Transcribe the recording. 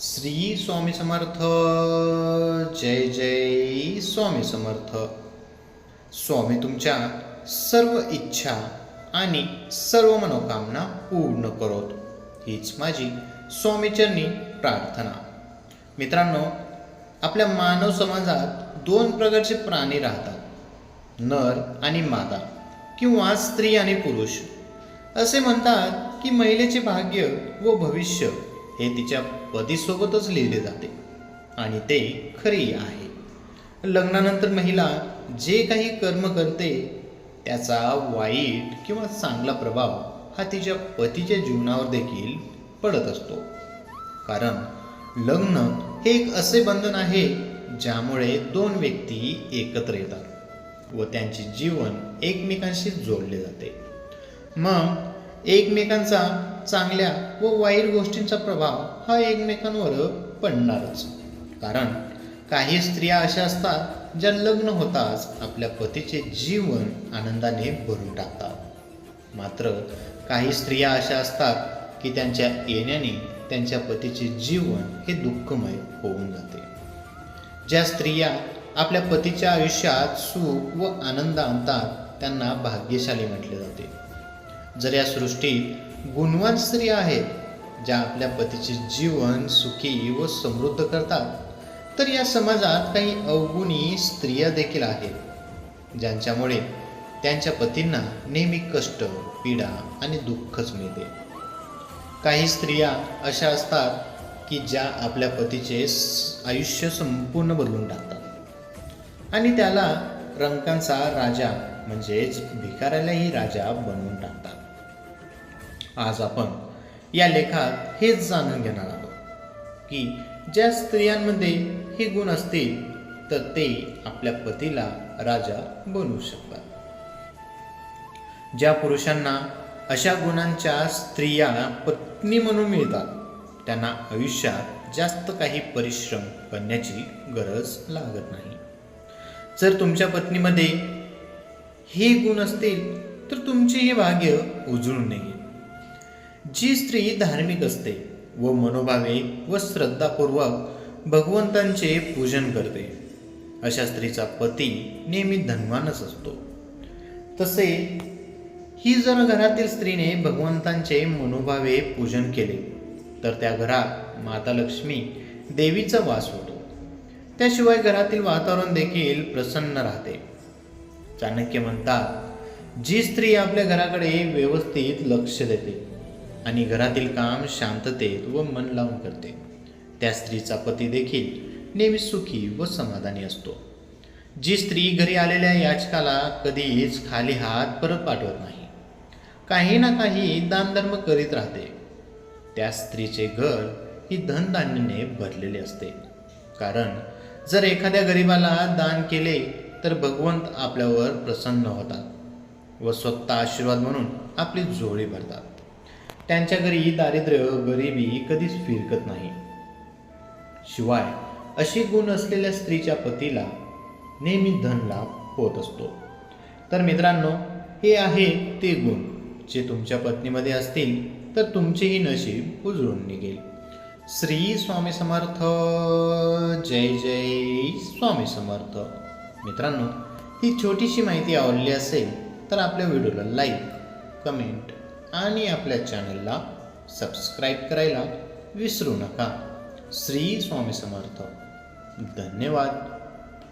श्री स्वामी समर्थ जय जय स्वामी समर्थ. स्वामी तुमच्या सर्व इच्छा आणि सर्व मनोकामना पूर्ण करोत. हीच माझी स्वामीचरणी प्रार्थना. मित्रांनो आपल्या मानव समाजात दोन प्रकारचे प्राणी राहतात. नर आणि मादा किंवा स्त्री आणि पुरुष. असे म्हणतात की महिलेचे भाग्य व भविष्य हे तिच्या पतीसोबतच लिहिले जाते. आणि ते खरेही आहे. लग्नानंतर महिला जे काही कर्म करते त्याचा वाईट किंवा चांगला प्रभाव हा तिच्या पतीच्या जीवनावर देखील पडत असतो. कारण लग्न हे एक असे बंधन आहे ज्यामुळे दोन व्यक्ती एकत्र येतात व त्यांचे जीवन एकमेकांशी जोडले जाते. मग एकमेकांचा चांगल्या व वाईट गोष्टींचा प्रभाव हा एकमेकांवर पडणारच. कारण काही स्त्रिया अशा असतात ज्या लग्न होताच आपल्या पतीचे जीवन आनंदाने भरून टाकतात. मात्र काही स्त्रिया अशा असतात की त्यांच्या येण्याने त्यांच्या पतीचे जीवन हे दुःखमय होऊन जाते. ज्या स्त्रिया आपल्या पतीच्या आयुष्यात सुख व आनंद आणतात त्यांना भाग्यशाली म्हटले जाते. जर या सृष्टीत गुणवान स्त्रिया आहेत ज्या आपल्या पतीचे जीवन सुखी व समृद्ध करतात तर या समाजात काही अवगुणी स्त्रिया देखील आहेत ज्यांच्यामुळे त्यांच्या पतींना नेहमी कष्ट पीडा आणि दुःखच मिळते. काही स्त्रिया अशा असतात की ज्या आपल्या पतीचे आयुष्य संपूर्ण बदलून टाकतात आणि त्याला रंकांचा राजा म्हणजेच भिकाऱ्यालाही राजा बनवून टाकतात. आज आपण या लेखात हेच जाणून घेणार आहोत की ज्या स्त्रियांमध्ये हे गुण असतील तर ते आपल्या पतीला राजा बनवू शकतात. ज्या पुरुषांना अशा गुणांच्या स्त्रिया पत्नी म्हणून मिळतात त्यांना आयुष्यात जास्त काही परिश्रम करण्याची गरज लागत नाही. जर तुमच्या पत्नीमध्ये हे गुण असतील तर तुमचे हे भाग्य उजळून निघेल जी स्त्री धार्मिक असते व मनोभावे व श्रद्धापूर्वक भगवंतांचे पूजन करते अशा स्त्रीचा पती नेहमी धनवानच असतो. तसे ही जर घरातील स्त्रीने भगवंतांचे मनोभावे पूजन केले तर त्या घरात माता लक्ष्मी देवीचा वास होतो. त्याशिवाय घरातील वातावरण देखील प्रसन्न राहते. चाणक्य म्हणतात जी स्त्री आपल्या घराकडे व्यवस्थित लक्ष देते आणि घरातील काम शांततेत व मन लावून करते. त्या स्त्रीचा पती देखील नेहमी सुखी व समाधानी असतो. जी स्त्री घरी आलेल्या याचकाला कधीच खाली हात परत पाठवत नाही. काही ना काही दानधर्म करीत राहते. त्या स्त्रीचे घर ही धनधान्याने भरलेले असते. कारण जर एखाद्या गरिबाला दान केले तर भगवंत आपल्यावर प्रसन्न होतात व स्वतः आशीर्वाद म्हणून आपली जोळी भरतात. त्यांच्या घरी दारिद्र्य गरिबी कधीच फिरकत नाही. शिवाय अशी गुण असलेल्या स्त्रीच्या पतीला नेहमी धन लाभ होत असतो. तर मित्रांनो हे आहे ते गुण जे तुमच्या पत्नीमध्ये असतील तर तुमचेही नशीब उजळून निघेल. श्री स्वामी समर्थ. जय जय स्वामी समर्थ. मित्रांनो ही छोटीशी माहिती आवडली असेल तर आपल्या व्हिडिओला लाईक कमेंट आणि आपल्या चॅनलला सबस्क्राईब करायला विसरू नका. श्री स्वामी समर्थ. धन्यवाद.